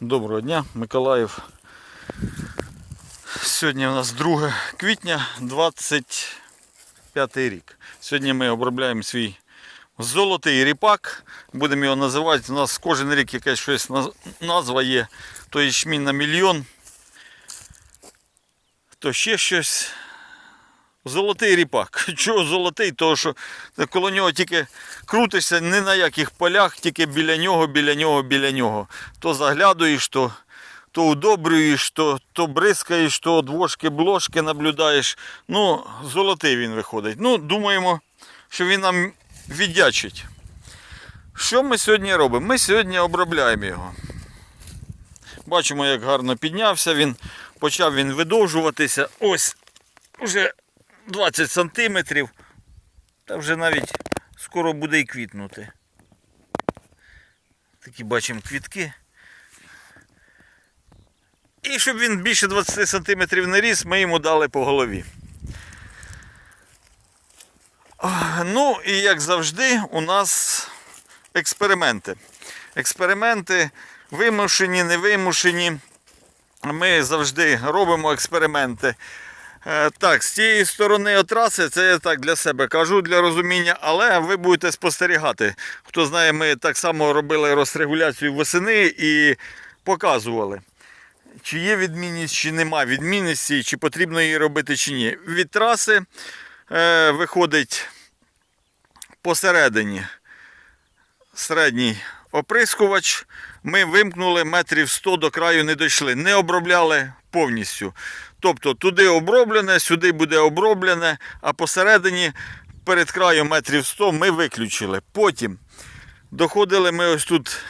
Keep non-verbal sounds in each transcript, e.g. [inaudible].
Доброго дня, Миколаїв. Сьогодні у нас 2 квітня 25 рік. Сьогодні ми обробляємо свій золотий ріпак. Будемо його називати. У нас кожен рік якась щось назва є. То ячмінь на мільйон, то ще щось. Золотий ріпак. [laughs] Чого золотий? Тому що коло нього тільки крутишся ні на яких полях, тільки біля нього, біля нього, біля нього. То заглядуєш, то, то удобрюєш, то, то бризкаєш, то двошки блошки наблюдаєш. Ну, золотий він виходить. Ну, думаємо, що він нам віддячить. Що ми сьогодні робимо? Ми сьогодні обробляємо його. Бачимо, як гарно піднявся він. Почав він видовжуватися. Ось вже 20 сантиметрів. Та вже навіть скоро буде і квітнути. Такі бачимо квітки. І щоб він більше 20 сантиметрів не ріс, ми йому дали по голові. Ну і як завжди, у нас експерименти. Експерименти вимушені, невимушені. Ми завжди робимо експерименти. Е, Так, з цієї сторони траси, це я так для себе кажу для розуміння, але ви будете спостерігати. Хто знає, ми так само робили розрегуляцію восени і показували, чи є відмінність, чи нема відмінності, чи потрібно її робити, чи ні. Від траси е, виходить посередині середній оприскувач. Ми вимкнули метрів 100 до краю не дійшли, не обробляли повністю. Тобто туди оброблене, сюди буде оброблене, а посередині перед краєм метрів 100 ми виключили. Потім доходили ми ось тут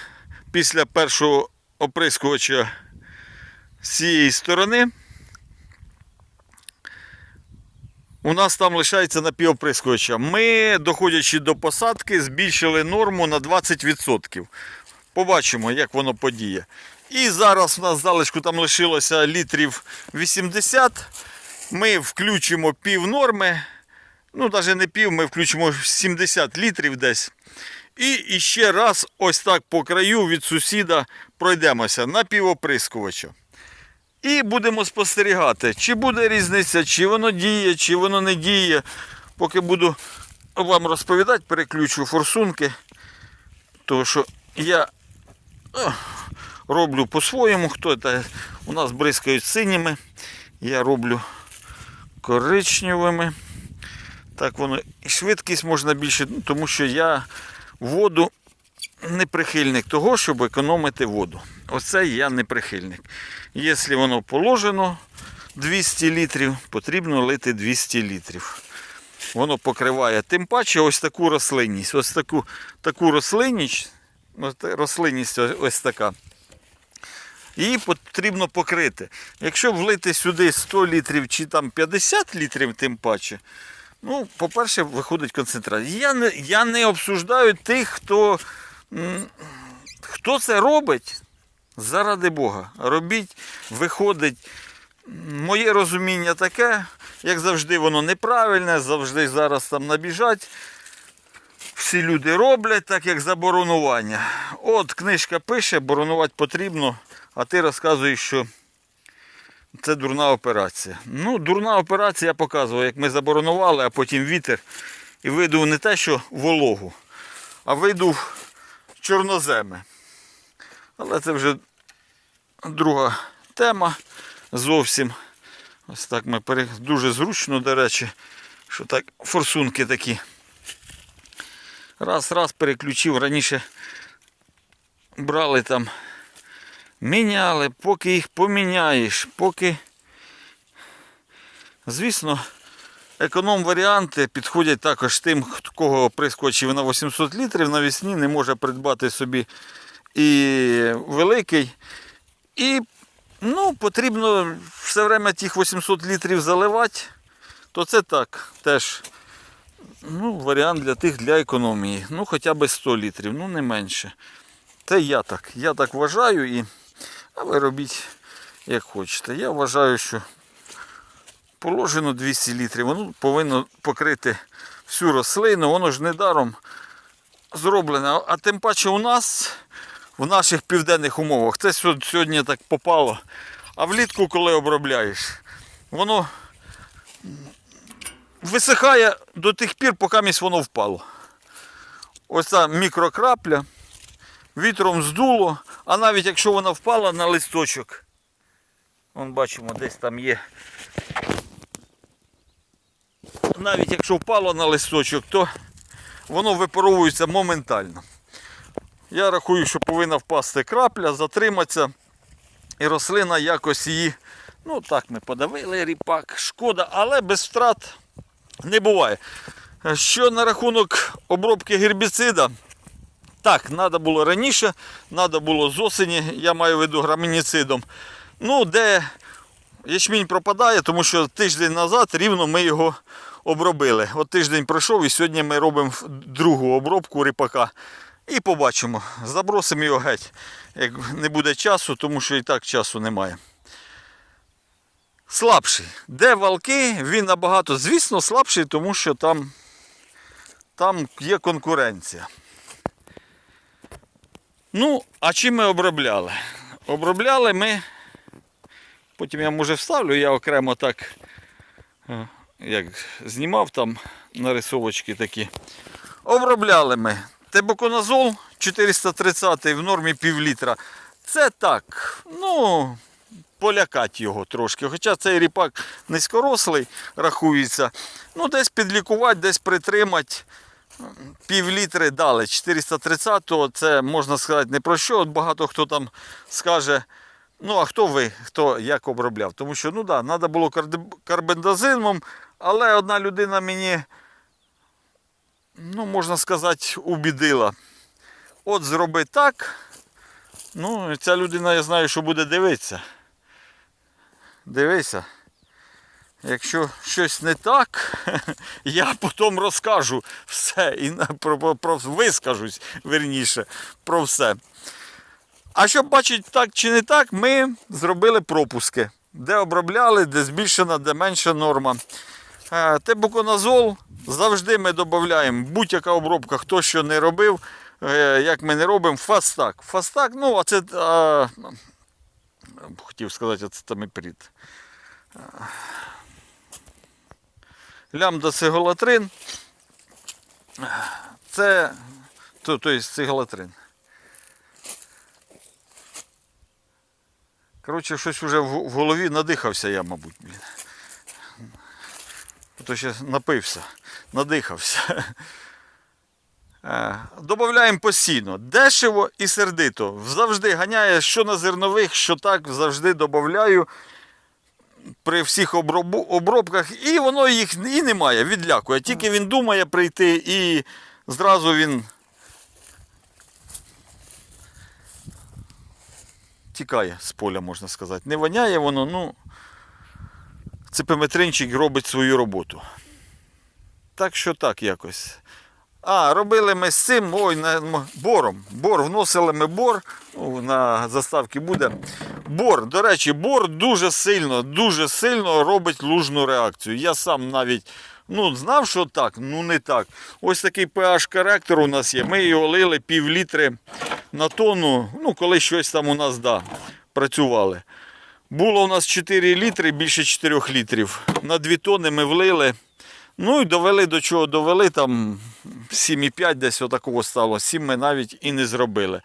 після першого оприскувача з цієї сторони. У нас там лишається напівоприскувача. Ми, доходячи до посадки, збільшили норму на 20%. Побачимо, як воно подіє. І зараз у нас залишку там лишилося літрів 80. Ми включимо пів норми. Ну, навіть не пів, ми включимо 70 літрів десь. І іще раз ось так по краю від сусіда пройдемося на півоприскувача. І будемо спостерігати, чи буде різниця, чи воно діє, чи воно не діє. Поки буду вам розповідати, переключу форсунки. Тому що я роблю по-своєму. Хто це? У нас бризкають синіми. Я роблю коричневими. Так воно і швидкість можна більше, ну, тому що я воду не прихильник того, щоб економити воду. Оце я не прихильник. Якщо воно положено 200 літрів, потрібно лити 200 літрів. Воно покриває тим паче ось таку рослинність. Ось таку, таку рослинність, рослинність ось- така. Її потрібно покрити. Якщо влити сюди 100 літрів чи там 50 літрів, тим паче, ну, по-перше, виходить концентрація. Я не, я не обсуждаю тих, хто, хто це робить. Заради Бога. Робіть, виходить. Моє розуміння таке, як завжди, воно неправильне, завжди зараз там набіжать. Всі люди роблять так, як заборонування. От книжка пише, боронувати потрібно, а ти розказуєш, що це дурна операція. Ну, дурна операція я показував, як ми заборонували, а потім вітер. І видув не те, що вологу, а видув чорноземи. Але це вже друга тема зовсім. Ось так ми пере... дуже зручно, до речі, що так форсунки такі. Раз, раз переключив, раніше брали там, міняли, поки їх поміняєш, поки. Звісно, економ-варіанти підходять також тим, кого прискочив на 800 літрів навесні, не може придбати собі і великий. І ну, потрібно все время тих 800 літрів заливати, то це так теж ну, варіант для тих для економії. Ну, хоча б 100 літрів, ну не менше. Це я так. Я так вважаю і а ви робіть як хочете. Я вважаю, що положено 200 літрів, воно повинно покрити всю рослину, воно ж недаром зроблене. А тим паче у нас в наших південних умовах. Це сьогодні так попало. А влітку, коли обробляєш, воно висихає до тих пір, поки місь воно впало. Ось ця мікрокрапля, вітром здуло, а навіть якщо вона впала на листочок, вон бачимо, десь там є. Навіть якщо впало на листочок, то воно випаровується моментально. Я рахую, що повинна впасти крапля, затриматися, і рослина якось її. Ну так, ми подавили ріпак, шкода, але без втрат не буває. Що на рахунок обробки гербіцида? Так, треба було раніше, треба було з осені, я маю в виду грамініцидом. Ну, де ячмінь пропадає, тому що тиждень назад рівно ми його обробили. От тиждень пройшов і сьогодні ми робимо другу обробку ріпака. І побачимо. Забросимо його геть, як не буде часу, тому що і так часу немає. Слабший. Де валки, він набагато, звісно, слабший, тому що там, там є конкуренція. Ну, а чим ми обробляли? Обробляли ми. Потім я може вставлю, я окремо так е, як знімав там нарисовочки такі. Обробляли ми тебуконазол 430 в нормі пів літра. Це так, ну, полякати його трошки. Хоча цей ріпак низькорослий рахується. Ну, десь підлікувати, десь притримати. Пів літри дали. 430-го це можна сказати не про що. От багато хто там скаже. Ну, а хто ви, хто як обробляв? Тому що, ну да, треба було карбендазином, але одна людина мені, ну, можна сказати, убідила. От зроби так. Ну, ця людина, я знаю, що буде дивитися. Дивися. Якщо щось не так, [laughs] я потім розкажу все і про, про, про вискажусь верніше про все. А щоб бачити так чи не так, ми зробили пропуски, де обробляли, де збільшена, де менша норма. Е, Тебуконазол завжди ми додаємо будь-яка обробка, хто що не робив, е, як ми не робимо, фастак. Фастак, ну, а це а, хотів сказати, ацетаміприд. Лямда цеголатрин. Це то, то є цеголатрин. Коротше, щось вже в голові надихався я, мабуть. Блін. То ще напився, надихався. Е, Добавляємо постійно. Дешево і сердито. Завжди ганяє, що на зернових, що так, завжди додаю при всіх обробках, і воно їх і немає, відлякує. Тільки він думає прийти і зразу він тікає з поля, можна сказати. Не воняє воно, ну цепиметринчик робить свою роботу. Так що так якось. А, робили ми з цим, ой, на, бором. Бор, вносили ми бор, ну, на заставці буде. Бор, до речі, бор дуже сильно, дуже сильно робить лужну реакцію. Я сам навіть ну, знав, що так, ну не так. Ось такий pH-коректор у нас є. Ми його лили пів літри на тонну, ну, коли щось там у нас да, працювали. Було у нас 4 літри, більше 4 літрів. На 2 тонни ми влили. Ну і довели до чого довели, там 7,5 десь отакого стало. 7 ми навіть і не зробили.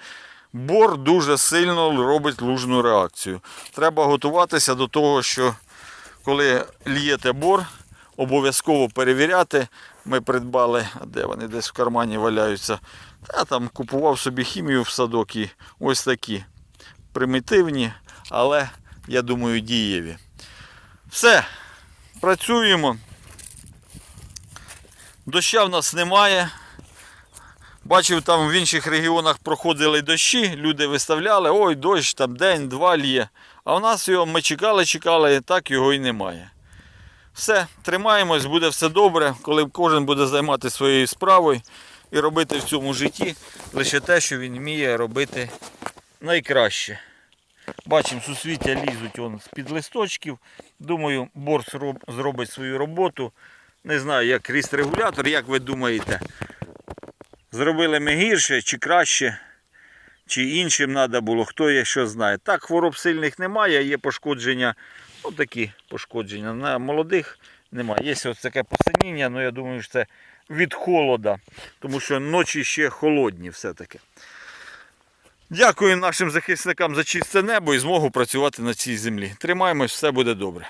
Бор дуже сильно робить лужну реакцію. Треба готуватися до того, що коли лієте бор, обов'язково перевіряти. Ми придбали, де вони десь в кармані валяються. Та там купував собі хімію в садок і ось такі примітивні, але я думаю, дієві. Все, працюємо. Доща в нас немає. Бачив, там в інших регіонах проходили дощі, люди виставляли, ой, дощ, там день-два лє. А в нас його ми чекали, чекали, і так його і немає. Все, тримаємось, буде все добре, коли кожен буде займатися своєю справою і робити в цьому житті лише те, що він вміє робити найкраще. Бачимо, сусвіття лізуть з-під листочків. Думаю, зроб- зробить свою роботу. Не знаю, як ріст регулятор, як ви думаєте, зробили ми гірше чи краще. чи іншим треба було, хто є, що знає. Так, хвороб сильних немає, є пошкодження, ну такі пошкодження. На молодих немає. Є ось таке посиніння, але я думаю, що це від холода, тому що ночі ще холодні все-таки. Дякую нашим захисникам за чисте небо і змогу працювати на цій землі. Тримаємось, все буде добре.